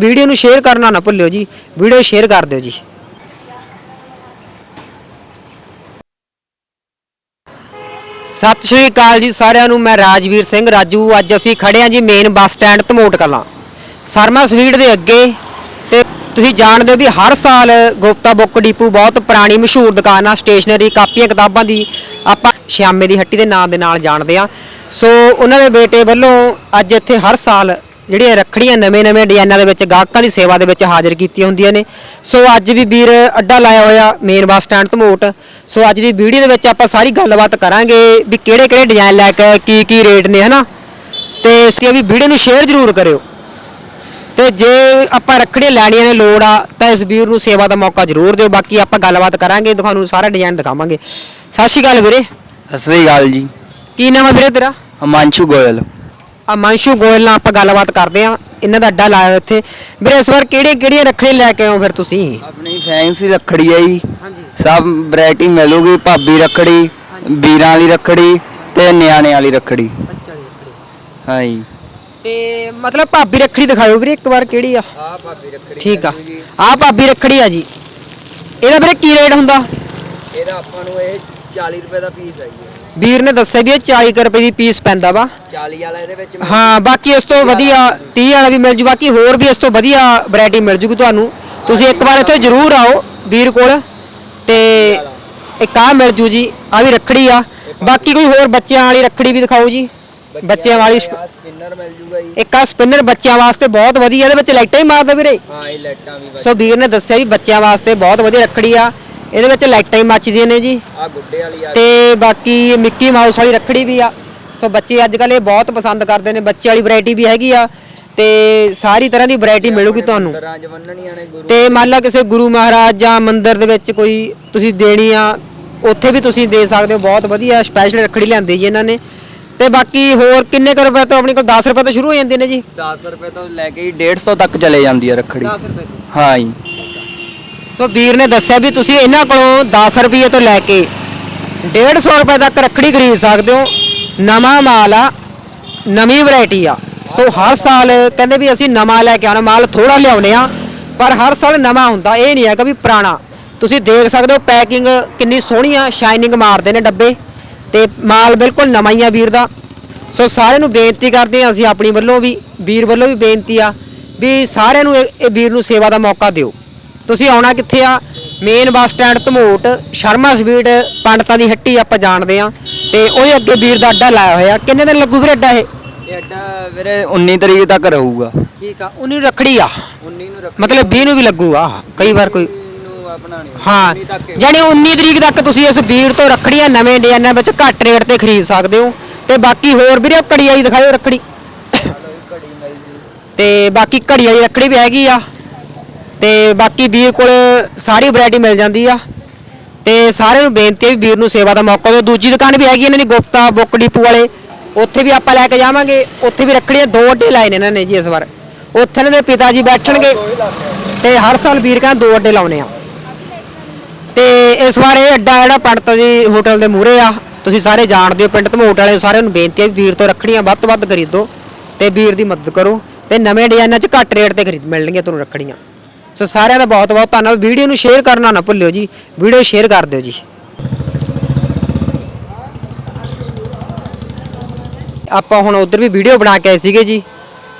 Video ਨੂੰ share ਕਰਨਾ ਨਾ ਭੁੱਲਿਓ ਜੀ। ਵੀਡੀਓ ਸ਼ੇਅਰ ਕਰ ਦਿਓ ਜੀ। ਸਤਿ ਸ਼੍ਰੀ ਅਕਾਲ ਜੀ ਸਾਰਿਆਂ ਨੂੰ, ਮੈਂ ਰਾਜਵੀਰ ਸਿੰਘ ਰਾਜੂ। ਅੱਜ ਅਸੀਂ ਖੜੇ ਹਾਂ ਜੀ main bus stand Dhamot Kalan. Sharma sweet ਦੇ ਅੱਗੇ ਤੇ ਤੁਸੀਂ ਜਾਣਦੇ ਹੋ ਵੀ ਹਰ ਸਾਲ ਗੁਪਤਾ ਬੁੱਕ ਡੀਪੂ ਬਹੁਤ ਪੁਰਾਣੀ ਮਸ਼ਹੂਰ ਦੁਕਾਨ ਆ ਸਟੇਸ਼ਨਰੀ ਕਾਪੀਆਂ ਕਿਤਾਬਾਂ ਦੀ। ਆਪਾਂ ਸ਼ਿਆਮੇ ਦੀ ਹੱਟੀ ਦੇ ਨਾਂ ਦੇ ਨਾਲ ਜਾਣਦੇ ਆ ਸੋ ਉਹਨਾਂ ਦੇ ਬੇਟੇ ਵੱਲੋਂ ਅੱਜ ਇੱਥੇ ਹਰ ਸਾਲ ਜਿਹੜੀਆਂ ਰੱਖੜੀਆਂ ਨਵੇਂ-ਨਵੇਂ ਡਿਜ਼ਾਈਨਾਂ ਦੇ ਵਿੱਚ ਗਾਹਕਾਂ ਦੀ ਸੇਵਾ ਦੇ ਵਿੱਚ ਹਾਜ਼ਰ ਕੀਤੀਆਂ ਹੁੰਦੀਆਂ ਨੇ। ਸੋ ਅੱਜ ਵੀ ਵੀਰ ਅੱਡਾ ਲਾਇਆ ਹੋਇਆ main bus stand Dhamot. So ਅੱਜ ਦੀ ਵੀਡੀਓ ਦੇ ਵਿੱਚ ਆਪਾਂ ਸਾਰੀ ਗੱਲਬਾਤ ਕਰਾਂਗੇ ਵੀ ਕਿਹੜੇ-ਕਿਹੜੇ ਡਿਜ਼ਾਈਨ ਲੈ ਕੇ ਕੀ ਕੀ ਰੇਟ ਨੇ ਹਨਾ? ਤੇ ਇਸ ਲਈ ਵੀ ਵੀਡੀਓ ਨੂੰ ਸ਼ੇਅਰ ਜ਼ਰੂਰ ਕਰਿਓ। ਤੇ ਜੇ ਆਪਾਂ ਰੱਖੜੀਆਂ ਲੈਣੀਆਂ ਨੇ ਲੋੜ ਆ ਤਾਂ ਇਸ ਵੀਰ ਨੂੰ ਸੇਵਾ ਦਾ ਮੌਕਾ ਜ਼ਰੂਰ ਦਿਓ। ਬਾਕੀ ਆਪਾਂ ਗੱਲਬਾਤ ਕਰਾਂਗੇ ਤੁਹਾਨੂੰ ਸਾਰਾ ਡਿਜ਼ਾਈਨ ਦਿਖਾਵਾਂਗੇ। ਸਤਿ ਸ਼੍ਰੀ ਅਕਾਲ ਵੀਰੇ। ਸਤਿ ਸ੍ਰੀ ਅਕਾਲ ਜੀ। ਕੀ ਨਾਮ ਆ ਵੀਰੇ ਤੇਰਾ? ਅਮਾਂਸ਼ੂ ਗੋਇਲ। ਆ ਮਾਨਸ਼ੂ ਗੋਇਲ ਨਾਲ ਆਪਾਂ ਗੱਲਬਾਤ ਕਰਦੇ ਆ ਇਹਨਾਂ ਦਾ ਅੱਡਾ ਲਾਇਆ ਹੋਇਆ ਇੱਥੇ। ਵੀਰੇ ਇਸ ਵਾਰ ਕਿਹੜੀਆਂ ਕਿਹੜੀਆਂ ਰੱਖੜੀਆਂ ਲੈ ਕੇ ਆਓ ਫਿਰ ਤੁਸੀਂ? ਆਪਣੀ ਫੈਂਸੀ ਰੱਖੜੀ ਹੈ ਜੀ। ਹਾਂਜੀ। ਸਭ ਵੈਰਾਈਟੀ ਮਿਲੂਗੀ ਭਾਬੀ ਰੱਖੜੀ ਵੀਰਾਂ ਵਾਲੀ ਰੱਖੜੀ ਤੇ ਨਿਆਣੇ ਵਾਲੀ ਰੱਖੜੀ। ਅੱਛਾ ਜੀ ਹਾਂ ਜੀ। ਤੇ ਮਤਲਬ ਭਾਬੀ ਰੱਖੜੀ ਦਿਖਾਓ ਵੀਰੇ ਇੱਕ ਵਾਰ ਕਿਹੜੀ ਆ? ਆ ਭਾਬੀ ਰੱਖੜੀ ਠੀਕ ਆ। ਆ ਭਾਬੀ ਰੱਖੜੀ ਆ ਜੀ। ਇਹਦਾ ਵੀਰੇ ਕੀ ਰੇਟ ਹੁੰਦਾ? ਇਹਦਾ ਆਪਾਂ ਨੂੰ ਇਹ 40 ਰੁਪਏ ਦਾ ਪੀਸ ਹੈ ਜੀ। ਵੀਰ ਨੇ ਦੱਸਿਆ ਵੀ ਇਹ 40 ਕੁ ਰੁਪਏ ਦੀ ਪੀਸ ਪੈਂਦਾ ਵਾ। 40 ਵਾਲਾ ਇਹਦੇ ਵਿੱਚ ਹਾਂ ਬਾਕੀ ਇਸ ਤੋਂ ਵਧੀਆ 30 ਵਾਲਾ ਵੀ ਮਿਲ ਜੂ ਬਾਕੀ ਹੋਰ ਵੀ ਇਸ ਤੋਂ ਵਧੀਆ ਵੈਰਾਈਟੀ ਮਿਲ ਜੂਗੀ ਤੁਹਾਨੂੰ। ਤੁਸੀਂ ਇੱਕ ਵਾਰ ਇੱਥੇ ਜ਼ਰੂਰ ਆਓ ਵੀਰ ਕੋਲ ਤੇ ਇੱਕ ਆ ਮਿਲ ਜੂ ਜੀ ਆ ਵੀ ਰੱਖੜੀ ਆ। ਬਾਕੀ ਕੋਈ ਹੋਰ ਬੱਚਿਆਂ ਵਾਲੀ ਰੱਖੜੀ ਵੀ ਦਿਖਾਓ ਜੀ। ਬੱਚਿਆਂ ਵਾਲੀ ਸਪ- ਸਪਿਨਰ ਮਿਲ ਜੂਗਾ ਜੀ। ਇੱਕ ਆ ਸਪਿਨਰ ਬੱਚਿਆਂ ਵਾਸਤੇ ਬਹੁਤ ਵਧੀਆ ਇਹਦੇ ਵਿੱਚ ਲਾਈਟਾਂ ਹੀ ਮਾਰਦਾ ਵੀਰੇ। ਹਾਂ ਇਹ ਲੈਟਾਂ ਵੀ ਸੋ ਵੀਰ ਨੇ ਦੱਸਿਆ ਵੀ ਬੱਚਿਆਂ ਵਾਸਤੇ ਬਹੁਤ ਵਧੀਆ ਰੱਖੜੀ ਆ। ਇਹਦੇ ਵਿੱਚ ਲਾਈਟਾਂ ਹੀ ਮੱਚਦੀਆਂ ਨੇ ਜੀ। ਆ ਗੁੱਡੇ ਵਾਲੀ ਆ ਤੇ ਬਾਕੀ ਮਿੱਕੀ ਮਾਊਸ ਵਾਲੀ ਰੱਖੜੀ ਵੀ ਆ। ਸੋ ਬੱਚੇ ਅੱਜ ਕੱਲ੍ਹ ਇਹ ਬਹੁਤ ਪਸੰਦ ਕਰਦੇ ਨੇ। ਬੱਚੇ ਵਾਲੀ ਵੈਰਾਈਟੀ ਵੀ ਹੈਗੀ ਆ ਤੇ ਸਾਰੀ ਤਰ੍ਹਾਂ ਦੀ ਵੈਰਾਈਟੀ ਮਿਲੂਗੀ ਤੁਹਾਨੂੰ। ਦਰਾਂ ਜਵੰਨਣੀਆਂ ਨੇ ਗੁਰੂ ਤੇ ਮੰਨ ਲਾ ਕਿਸੇ ਗੁਰੂ ਮਹਾਰਾਜ ਜਾਂ ਮੰਦਿਰ ਦੇ ਵਿੱਚ ਕੋਈ ਤੁਸੀਂ ਦੇਣੀ ਆ ਉੱਥੇ ਵੀ ਤੁਸੀਂ ਦੇ ਸਕਦੇ ਹੋ। ਬਹੁਤ ਵਧੀਆ ਸਪੈਸ਼ਲ ਰੱਖੜੀ ਲਿਆਂਦੀ ਜੀ ਇਹਨਾਂ ਨੇ। ਤੇ ਬਾਕੀ ਹੋਰ ਕਿੰਨੇ ਕੁ ਰੁਪਏ ਤੋਂ ਆਪਣੇ ਕੋਲ 10 ਰੁਪਏ ਤੋਂ ਸ਼ੁਰੂ ਹੋ ਜਾਂਦੇ ਨੇ ਜੀ? 10 ਰੁਪਏ ਤੋਂ ਲੈ ਕੇ ਜੀ 150 ਤੱਕ ਚਲੇ ਜਾਂਦੀ ਹੈ ਰੱਖੜੀ। ਰੁਪਏ ਤੋਂ। ਹਾਂ ਜੀ। ਸੋ ਵੀਰ ਨੇ ਦੱਸਿਆ ਵੀ ਤੁਸੀਂ ਇਹਨਾਂ ਕੋਲੋਂ 10 ਰੁਪਏ ਤੋਂ ਲੈ ਕੇ 150 ਰੁਪਏ ਤੱਕ ਰੱਖੜੀ ਖਰੀਦ ਸਕਦੇ ਹੋ। ਨਵਾਂ ਮਾਲ ਆ, ਨਵੀਂ ਵੈਰਾਈਟੀ ਆ। ਸੋ ਹਰ ਸਾਲ ਕਹਿੰਦੇ ਵੀ ਅਸੀਂ ਨਵਾਂ ਲੈ ਕੇ ਆਉਣਾ, ਮਾਲ ਥੋੜਾ ਲਿਆਉਨੇ ਆ ਪਰ ਹਰ ਸਾਲ ਨਵਾਂ ਹੁੰਦਾ, ਇਹ ਨਹੀਂ ਹੈਗਾ ਵੀ ਪੁਰਾਣਾ। ਤੁਸੀਂ ਦੇਖ ਸਕਦੇ ਹੋ ਪੈਕਿੰਗ ਕਿੰਨੀ ਸੋਹਣੀ ਆ, ਸ਼ਾਈਨਿੰਗ ਮਾਰਦੇ ਨੇ ਡੱਬੇ, ਤੇ ਮਾਲ ਬਿਲਕੁਲ ਨਵਾਂ ਹੀ ਆ ਵੀਰ ਦਾ। ਸੋ ਸਾਰਿਆਂ ਨੂੰ ਬੇਨਤੀ ਕਰਦੇ ਹਾਂ ਅਸੀਂ ਆਪਣੀ ਵੱਲੋਂ ਵੀ, ਵੀਰ ਵੱਲੋਂ ਵੀ ਬੇਨਤੀ ਆ, ਵੀ ਸਾਰਿਆਂ ਨੂੰ ਇਹ ਇਹ ਵੀਰ ਨੂੰ ਸੇਵਾ ਦਾ ਮੌਕਾ ਦਿਓ। ਤੁਸੀਂ ਆਉਣਾ ਕਿੱਥੇ ਆ? Main bus stand Dhamot Sharma sweet ਪੰਡਤਾਂ ਦੀ ਹੱਟੀ ਆਪਾਂ ਜਾਣਦੇ ਆ। ਤੇ ਉਹਦੇ ਅੱਗੇ ਵੀਰ ਦਾ ਅੱਡਾ ਲਾਇਆ ਹੋਇਆ। ਕਿੰਨੇ ਦਿਨ ਲੱਗੂ ਵੀਰੇ ਅੱਡਾ ਇਹ? ਇਹ ਅੱਡਾ ਵੀਰੇ 19 ਤਰੀਕ ਤੱਕ ਰਹੂਗਾ। ਠੀਕ ਆ 19 ਰੱਖੜੀ ਆ। 19 ਨੂੰ ਰੱਖ ਮਤਲਬ 20 ਨੂੰ ਵੀ ਲੱਗੂਗਾ। ਕਈ ਵਾਰ ਕੋਈ ਨੂੰ ਹਾਂ 19 ਤੱਕ ਜਾਨੀ 19 ਤਰੀਕ ਤੱਕ ਤੁਸੀਂ ਇਸ ਵੀਰ ਤੋਂ ਰੱਖੜੀਆਂ ਨਵੇਂ ਡਿਜ਼ਾਈਨਾਂ ਵਿੱਚ ਘੱਟ ਰੇਟ ਤੇ ਖਰੀਦ ਸਕਦੇ ਹੋ। ਤੇ ਬਾਕੀ ਹੋਰ ਵੀਰੇ ਉਹ ਘੜੀ ਵਾਲੀ ਦਿਖਾਓ ਰੱਖੜੀ। ਤੇ ਬਾਕੀ ਘੜੀ ਵਾਲੀ ਰੱਖੜੀ ਵੀ ਹੈਗੀ ਆ। ਤੇ ਬਾਕੀ ਵੀਰ ਕੋਲ ਸਾਰੀ ਵੈਰਾਈਟੀ ਮਿਲ ਜਾਂਦੀ ਆ। ਤੇ ਸਾਰਿਆਂ ਨੂੰ ਬੇਨਤੀ ਹੈ ਵੀ ਵੀਰ ਨੂੰ ਸੇਵਾ ਦਾ ਮੌਕਾ ਦਿਓ। ਦੂਜੀ ਦੁਕਾਨ ਵੀ ਹੈਗੀ ਇਹਨਾਂ ਦੀ, ਗੁਪਤਾ, ਬੁੱਕ ਡਿਪੂ ਵਾਲੇ। ਉੱਥੇ ਵੀ ਆਪਾਂ ਲੈ ਕੇ ਜਾਵਾਂਗੇ। ਉੱਥੇ ਵੀ ਰੱਖੜੀਆਂ ਦੋ ਅੱਡੇ ਲਾਏ ਨੇ ਇਹਨਾਂ ਨੇ ਜੀ ਇਸ ਵਾਰ। ਉੱਥੇ ਇਹਨਾਂ ਦੇ ਪਿਤਾ ਜੀ ਬੈਠਣਗੇ। ਤੇ ਹਰ ਸਾਲ ਵੀਰ ਕਹਿੰਦਾ ਦੋ ਅੱਡੇ ਲਾਉਨੇ ਆ। ਤੇ ਇਸ ਵਾਰ ਇਹ ਅੱਡਾ ਜਿਹੜਾ ਪੰਡਤ ਜੀ ਹੋਟਲ ਦੇ ਮੂਹਰੇ ਆ। ਤੁਸੀਂ ਸਾਰੇ ਜਾਣਦੇ ਹੋ, ਪਿੰਡ ਧਮੋਟ ਵਾਲੇ, ਸਾਰਿਆਂ ਨੂੰ ਬੇਨਤੀ ਹੈ ਵੀ ਵੀਰ ਤੋਂ ਰੱਖੜੀਆਂ ਵੱਧ ਤੋਂ ਵੱਧ ਖਰੀਦੋ ਤੇ ਵੀਰ ਦੀ ਮਦਦ ਕਰੋ। ਤੇ ਨਵੇਂ ਡਿਜ਼ਾਈਨਾਂ 'ਚ ਘੱਟ ਰੇਟ ਤੇ ਖਰੀਦ ਮਿਲਣਗੀਆਂ ਤੁਹਾਨੂੰ ਰੱਖੜੀਆਂ ਸੋ ਸਾਰਿਆਂ ਦਾ ਬਹੁਤ ਬਹੁਤ ਧੰਨਵਾਦ। ਵੀਡੀਓ ਨੂੰ ਸ਼ੇਅਰ ਕਰਨਾ ਨਾ ਭੁੱਲਿਓ ਜੀ। ਵੀਡੀਓ ਸ਼ੇਅਰ ਕਰ ਦਿਓ ਜੀ। ਆਪਾਂ ਹੁਣ ਉਧਰ ਵੀ ਵੀਡੀਓ ਬਣਾ ਕੇ ਆਏ ਸੀਗੇ ਜੀ।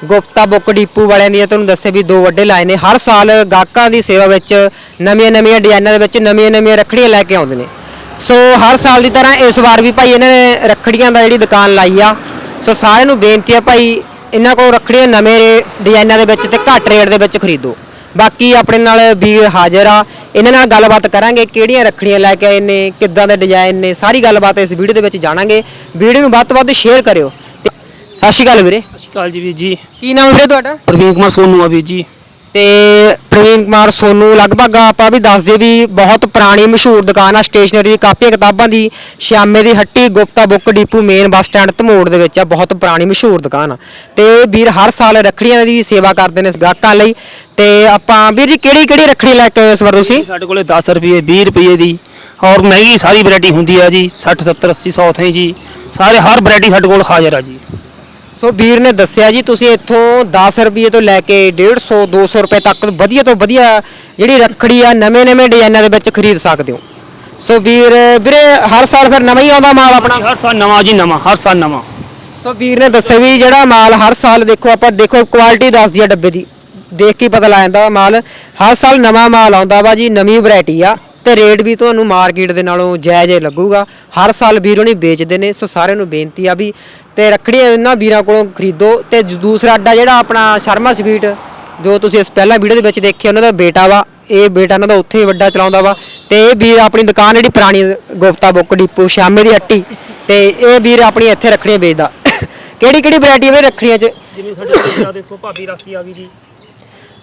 ਗੁਪਤਾ ਬੁੱਕ ਡੀਪੂ ਵਾਲਿਆਂ ਦੀਆਂ ਤੁਹਾਨੂੰ ਦੱਸਿਆ ਵੀ ਦੋ ਵੱਡੇ ਲਾਏ ਨੇ। ਹਰ ਸਾਲ ਗਾਹਕਾਂ ਦੀ ਸੇਵਾ ਵਿੱਚ ਨਵੀਆਂ ਨਵੀਆਂ ਡਿਜ਼ਾਈਨਾਂ ਦੇ ਵਿੱਚ ਨਵੀਆਂ ਨਵੀਆਂ ਰੱਖੜੀਆਂ ਲੈ ਕੇ ਆਉਂਦੇ ਨੇ। ਸੋ ਹਰ ਸਾਲ ਦੀ ਤਰ੍ਹਾਂ ਇਸ ਵਾਰ ਵੀ ਭਾਈ ਇਹਨਾਂ ਨੇ ਰੱਖੜੀਆਂ ਦਾ ਜਿਹੜੀ ਦੁਕਾਨ ਲਾਈ ਆ। ਸੋ ਸਾਰਿਆਂ ਨੂੰ ਬੇਨਤੀ ਆ ਭਾਈ, ਇਹਨਾਂ ਕੋਲ ਰੱਖੜੀਆਂ ਨਵੇਂ ਰੇ- ਡਿਜ਼ਾਈਨਾਂ ਦੇ ਵਿੱਚ ਤੇ ਘੱਟ ਰੇਟ ਦੇ ਵਿੱਚ ਖਰੀਦੋ। ਬਾਕੀ ਆਪਣੇ ਨਾਲ ਵੀਰ ਹਾਜ਼ਰ ਆ। ਇਹਨਾਂ ਨਾਲ ਗੱਲਬਾਤ ਕਰਾਂਗੇ ਕਿਹੜੀਆਂ ਰੱਖੜੀਆਂ ਲੈ ਕੇ ਆਏ ਨੇ ਕਿੱਦਾਂ ਦੇ ਡਿਜ਼ਾਈਨ ਨੇ ਸਾਰੀ ਗੱਲਬਾਤ ਇਸ ਵੀਡੀਓ ਦੇ ਵਿੱਚ ਜਾਣਾਂਗੇ। ਵੀਡੀਓ ਨੂੰ ਵੱਧ ਤੋਂ ਵੱਧ ਸ਼ੇਅਰ ਕਰਿਓ। ਤੇ ਸਤਿ ਸ਼੍ਰੀ ਅਕਾਲ ਵੀਰੇ। ਸਤਿ ਸ਼੍ਰੀ ਅਕਾਲ ਜੀ ਵੀਰ ਜੀ। ਕੀ ਨਾਮ ਹੈ ਵੀਰੇ ਤੁਹਾਡਾ? ਪ੍ਰਵੀਨ ਕੁਮਾਰ ਸੋਨੂ ਆ ਵੀਰ ਜੀ। ਤੇ ਪ੍ਰਵੀਨ ਕੁਮਾਰ ਸੋਨੂ, ਲਗਭਗ ਆਪਾਂ ਵੀ ਦੱਸਦੇ ਵੀ ਬਹੁਤ ਪੁਰਾਣੀ ਮਸ਼ਹੂਰ ਦੁਕਾਨ ਆ, ਸਟੇਸ਼ਨਰੀ ਕਾਪੀਆਂ ਕਿਤਾਬਾਂ ਦੀ, ਸ਼ਿਆਮੇ ਦੀ ਹੱਟੀ, Gupta book, depot main bus stand, Dhamor ਦੇ ਵਿੱਚ ਆ, ਬਹੁਤ ਪੁਰਾਣੀ ਮਸ਼ਹੂਰ ਦੁਕਾਨ ਆ। ਤੇ ਵੀਰ ਹਰ ਸਾਲ ਰੱਖੜੀਆਂ ਦੀ ਸੇਵਾ ਕਰਦੇ ਨੇ ਗਾਹਕਾਂ ਲਈ। ਤੇ ਆਪਾਂ, ਵੀਰ ਜੀ, ਕਿਹੜੀ ਕਿਹੜੀ ਰੱਖੜੀ ਲੈ ਕੇ ਆਏ ਇਸ ਵਾਰ ਤੁਸੀਂ? ਸਾਡੇ ਕੋਲੇ 10 ਰੁਪਏ 20 ਰੁਪਏ ਦੀ, ਔਰ ਮਹਿੰਗੀ ਸਾਰੀ ਵੈਰਾਈਟੀ ਹੁੰਦੀ ਆ ਜੀ 60 70 80 100 ਥਾਈ ਜੀ, ਸਾਰੇ ਹਰ ਵੈਰਾਈਟੀ ਸਾਡੇ ਕੋਲ ਹਾਜ਼ਰ ਆ ਜੀ। ਸੋ ਵੀਰ ਨੇ ਦੱਸਿਆ ਜੀ ਤੁਸੀਂ ਇੱਥੋਂ 10 ਰੁਪਏ ਤੋਂ ਲੈ ਕੇ 150 200 ਰੁਪਏ ਤੱਕ ਵਧੀਆ ਤੋਂ ਵਧੀਆ ਜਿਹੜੀ ਰੱਖੜੀ ਆ ਨਵੇਂ ਨਵੇਂ ਡਿਜ਼ਾਈਨਾਂ ਦੇ ਵਿੱਚ ਖਰੀਦ ਸਕਦੇ ਹੋ। ਸੋ ਵੀਰ ਵੀਰੇ ਹਰ ਸਾਲ ਫਿਰ ਨਵਾਂ ਹੀ ਆਉਂਦਾ ਮਾਲ ਆਪਣਾ? ਹਰ ਸਾਲ ਨਵਾਂ ਜੀ ਨਵਾਂ ਹਰ ਸਾਲ ਨਵਾਂ। ਸੋ ਵੀਰ ਨੇ ਦੱਸਿਆ ਵੀ ਜਿਹੜਾ ਮਾਲ ਹਰ ਸਾਲ ਦੇਖੋ ਆਪਾਂ ਦੇਖੋ ਕੁਆਲਿਟੀ ਦੱਸਦੀ ਆ ਡੱਬੇ ਦੀ। ਦੇਖ ਕੇ ਪਤਾ ਲੱਗ ਜਾਂਦਾ ਮਾਲ। ਹਰ ਸਾਲ ਨਵਾਂ ਮਾਲ ਆਉਂਦਾ ਵਾ ਜੀ ਨਵੀਂ ਵੈਰਾਈਟੀ ਆ। ਤੇ ਰੇਟ ਵੀ ਤੁਹਾਨੂੰ ਮਾਰਕੀਟ ਦੇ ਨਾਲੋਂ ਜਾਇਜ਼ ਹੀ ਲੱਗੂਗਾ। ਹਰ ਸਾਲ ਵੀਰ ਉਹਨੀ ਵੇਚਦੇ ਨੇ ਸੋ ਸਾਰਿਆਂ ਨੂੰ ਬੇਨਤੀ ਆ ਵੀ ਤੇ ਰੱਖੜੀਆਂ ਇਹਨਾਂ ਵੀਰਾਂ ਕੋਲੋਂ ਖਰੀਦੋ ਤੇ ਦੂਸਰਾ ਅੱਡਾ ਜਿਹੜਾ ਆਪਣਾ ਸ਼ਰਮਾ ਸਵੀਟ ਜੋ ਤੁਸੀਂ ਇਸ ਪਹਿਲਾਂ ਵੀਡੀਓ ਦੇ ਵਿੱਚ ਦੇਖਿਆ ਉਹਨਾਂ ਦਾ ਬੇਟਾ ਵਾ। ਇਹ ਬੇਟਾ ਉਹਨਾਂ ਦਾ ਉੱਥੇ ਹੀ ਵੱਡਾ ਚਲਾਉਂਦਾ ਵਾ ਤੇ ਇਹ ਵੀਰ ਆਪਣੀ ਦੁਕਾਨ ਜਿਹੜੀ ਪੁਰਾਣੀ ਗੁਪਤਾ ਬੁੱਕ ਡਿਪੂ ਸ਼ਾਮੇ ਦੀ ਹੱਟੀ ਤੇ ਇਹ ਵੀਰ ਆਪਣੀ ਇੱਥੇ ਰੱਖੜੀਆਂ ਵੇਚਦਾ। ਕਿਹੜੀ ਕਿਹੜੀ ਵੈਰਾਈਟੀ ਵੇ ਰੱਖੜੀਆਂ 'ਚ? ਜਿਵੇਂ ਸਾਡੇ ਕੋਲ ਦੇਖੋ ਭਾਬੀ ਰਾਖੀ ਆ ਗਈ ਜੀ।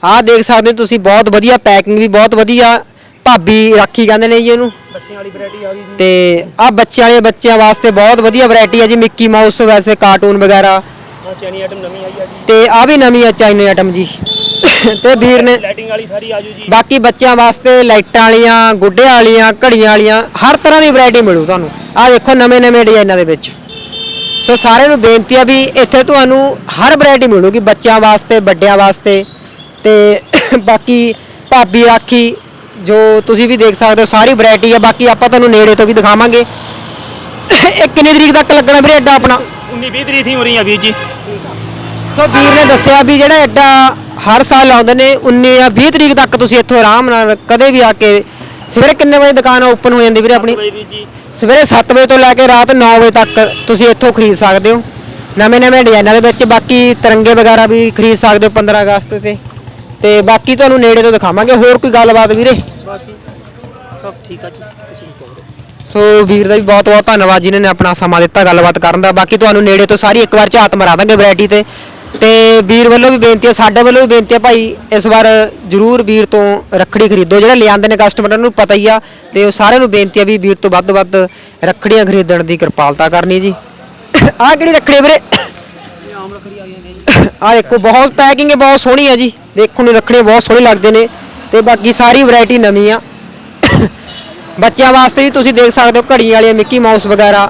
ਆਹ ਦੇਖ ਸਕਦੇ ਹੋ ਤੁਸੀਂ ਬਹੁਤ ਵਧੀਆ ਪੈਕਿੰਗ ਵੀ ਬਹੁਤ ਵਧੀਆ। ਭਾਬੀ ਰਾਖੀ ਕਹਿੰਦੇ ਨੇ ਜੀ ਇਹਨੂੰ। ਬੱਚਿਆਂ ਵਾਲੀ ਵੈਰਾਈਟੀ ਆ ਗਈ ਜੀ। ਤੇ ਆਹ ਬੱਚਿਆਂ ਵਾਲੇ ਬੱਚਿਆਂ ਵਾਸਤੇ ਬਹੁਤ ਵਧੀਆ ਵੈਰਾਈਟੀ ਹੈ ਜੀ ਮਿੱਕੀ ਮਾਊਸ ਵੈਸੇ ਕਾਰਟੂਨ ਵਗੈਰਾ। ਆ ਚੈਨੀ ਆਈਟਮ ਨਵੀਂ ਆਈ ਆ ਜੀ। ਤੇ ਆ ਵੀ ਨਵੀਂ ਹੈ ਚਾਈਨਾ ਆਈਟਮ ਜੀ। ਤੇ ਵੀਰ ਨੇ ਲਾਈਟਿੰਗ ਵਾਲੀ ਸਾਰੀ ਆਜੂ ਜੀ ਬਾਕੀ ਬੱਚਿਆਂ ਵਾਸਤੇ ਲਾਈਟਾਂ ਵਾਲੀਆਂ ਗੁੱਡੇ ਵਾਲੀਆਂ ਘੜੀਆਂ ਵਾਲੀਆਂ ਹਰ ਤਰ੍ਹਾਂ ਦੀ ਵੈਰਾਈਟੀ ਮਿਲੂ ਤੁਹਾਨੂੰ। ਆਹ ਦੇਖੋ ਨਵੇਂ ਨਵੇਂ ਡਿਜ਼ਾਈਨਾਂ ਦੇ ਵਿੱਚ। ਸੋ ਸਾਰਿਆਂ ਨੂੰ ਬੇਨਤੀ ਆ ਵੀ ਇੱਥੇ ਤੁਹਾਨੂੰ ਹਰ ਵੈਰਾਈਟੀ ਮਿਲੂਗੀ ਬੱਚਿਆਂ ਵਾਸਤੇ ਵੱਡਿਆਂ ਵਾਸਤੇ। ਤੇ ਬਾਕੀ ਭਾਬੀ ਰਾਖੀ ਜੋ ਤੁਸੀਂ ਵੀ ਦੇਖ ਸਕਦੇ ਹੋ ਸਾਰੀ ਵੈਰਾਈਟੀ ਆ ਬਾਕੀ ਆਪਾਂ ਤੁਹਾਨੂੰ ਨੇੜੇ ਤੋਂ ਵੀ ਦਿਖਾਵਾਂਗੇ। ਇਹ ਕਿੰਨੀ ਤਰੀਕ ਤੱਕ ਲੱਗਣਾ ਵੀਰੇ ਅੱਡਾ ਆਪਣਾ? 19 20 ਤਰੀਕ ਥੀ ਹੋ ਰਹੀ ਆ ਵੀਰ ਜੀ। ਸੋ ਵੀਰ ਨੇ ਦੱਸਿਆ ਵੀ ਜਿਹੜਾ ਐਡਾ ਹਰ ਸਾਲ ਆਉਂਦੇ ਨੇ 19 ਜਾਂ 20 ਤਰੀਕ ਤੱਕ ਤੁਸੀਂ ਇੱਥੋਂ ਆਰਾਮ ਨਾਲ ਕਦੇ ਵੀ ਆ ਕੇ ਸਵੇਰੇ ਕਿੰਨੇ ਵਜੇ ਦੁਕਾਨ ਓਪਨ ਹੋ ਜਾਂਦੀ ਵੀਰੇ ਆਪਣੀ? ਸਵੇਰੇ 7 ਵਜੇ ਤੋਂ ਲੈ ਕੇ ਰਾਤ 9 ਵਜੇ ਤੱਕ ਤੁਸੀਂ ਇੱਥੋਂ ਖਰੀਦ ਸਕਦੇ ਹੋ। ਨਵੇਂ ਨਵੇਂ ਡਿਜ਼ਾਈਨਾਂ ਦੇ ਵਿੱਚ ਬਾਕੀ ਤਿਰੰਗੇ ਵਗੈਰਾ ਵੀ ਖਰੀਦ ਸਕਦੇ ਹੋ 15 ਅਗਸਤ ਤੇ। ਤੇ ਬਾਕੀ ਤੁਹਾਨੂੰ ਨੇੜੇ ਤੋਂ ਦਿਖਾਵਾਂਗੇ। ਹੋਰ ਕੋਈ ਗੱਲਬਾਤ ਵੀਰੇ? ਬਾਕੀ ਸਭ ਠੀਕ ਆ ਜੀ ਤੁਸੀਂ ਕਹੋ ਸੋ ਵੀਰ ਦਾ ਵੀ ਬਹੁਤ ਬਹੁਤ ਧੰਨਵਾਦ ਜਿਨ੍ਹਾਂ ਨੇ ਆਪਣਾ ਸਮਾਂ ਦਿੱਤਾ ਗੱਲਬਾਤ ਕਰਨ ਦਾ। ਬਾਕੀ ਤੁਹਾਨੂੰ ਨੇੜੇ ਤੋਂ ਸਾਰੀ ਇੱਕ ਵਾਰ ਝਾਤ ਮਰਾ ਦਾਂਗੇ ਵੈਰਾਈਟੀ ਤੇ। ਤੇ ਵੀਰ ਵੱਲੋਂ ਵੀ ਬੇਨਤੀ ਹੈ ਸਾਡੇ ਵੱਲੋਂ ਵੀ ਬੇਨਤੀ ਹੈ ਭਾਈ ਇਸ ਵਾਰ ਜਰੂਰ ਵੀਰ ਤੋਂ ਰੱਖੜੀ ਖਰੀਦੋ। ਜਿਹੜੇ ਲਿਆਂਦੇ ਨੇ ਕਸਟਮਰਾਂ ਨੂੰ ਪਤਾ ਹੀ ਆ। ਤੇ ਉਹ ਸਾਰਿਆਂ ਨੂੰ ਬੇਨਤੀ ਹੈ ਵੀ ਵੀਰ ਤੋਂ ਵੱਧ ਵੱਧ ਰੱਖੜੀਆਂ ਖਰੀਦਣ ਦੀ ਕਿਰਪਾਲਤਾ ਕਰਨੀ ਜੀ। ਆਹ ਕਿਹੜੀ ਰੱਖੜੀ ਹੈ ਵੀਰੇ? ਆਮ ਰੱਖੜੀ ਆ ਗਈ ਜੀ। ਆਹ ਦੇਖੋ ਬਹੁਤ ਪੈਕਿੰਗ ਹੈ ਬਹੁਤ ਸੋਹਣੀ ਹੈ ਜੀ। ਦੇਖਣ ਨੂੰ ਰੱਖਣੇ ਬਹੁਤ ਸੋਹਣੇ ਲੱਗਦੇ ਨੇ ਤੇ ਬਾਕੀ ਸਾਰੀ ਵੈਰਾਈਟੀ ਨਵੀਂ ਆ। ਬੱਚਿਆਂ ਵਾਸਤੇ ਵੀ ਤੁਸੀਂ ਦੇਖ ਸਕਦੇ ਹੋ ਘੜੀਆਂ ਵਾਲੀਆਂ ਮਿੱਕੀ ਮਾਊਸ ਵਗੈਰਾ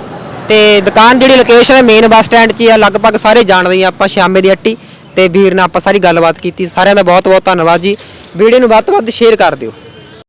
ਤੇ ਦੁਕਾਨ ਜਿਹੜੀ ਲੋਕੇਸ਼ਨ ਹੈ ਮੇਨ ਬੱਸ ਸਟੈਂਡ 'ਚ ਆ, ਲਗਭਗ ਸਾਰੇ ਜਾਣਦੇ ਹੀ ਆ ਆਪਾਂ ਸ਼ਾਮੇ ਦੀ ਹੱਟੀ ਤੇ ਵੀਰ ਨਾਲ ਆਪਾਂ ਸਾਰੀ ਗੱਲਬਾਤ ਕੀਤੀ, ਸਾਰਿਆਂ ਦਾ ਬਹੁਤ ਬਹੁਤ ਧੰਨਵਾਦ ਜੀ। ਵੀਡੀਓ ਨੂੰ ਵੱਧ ਤੋਂ ਵੱਧ ਸ਼ੇਅਰ ਕਰ ਦਿਓ।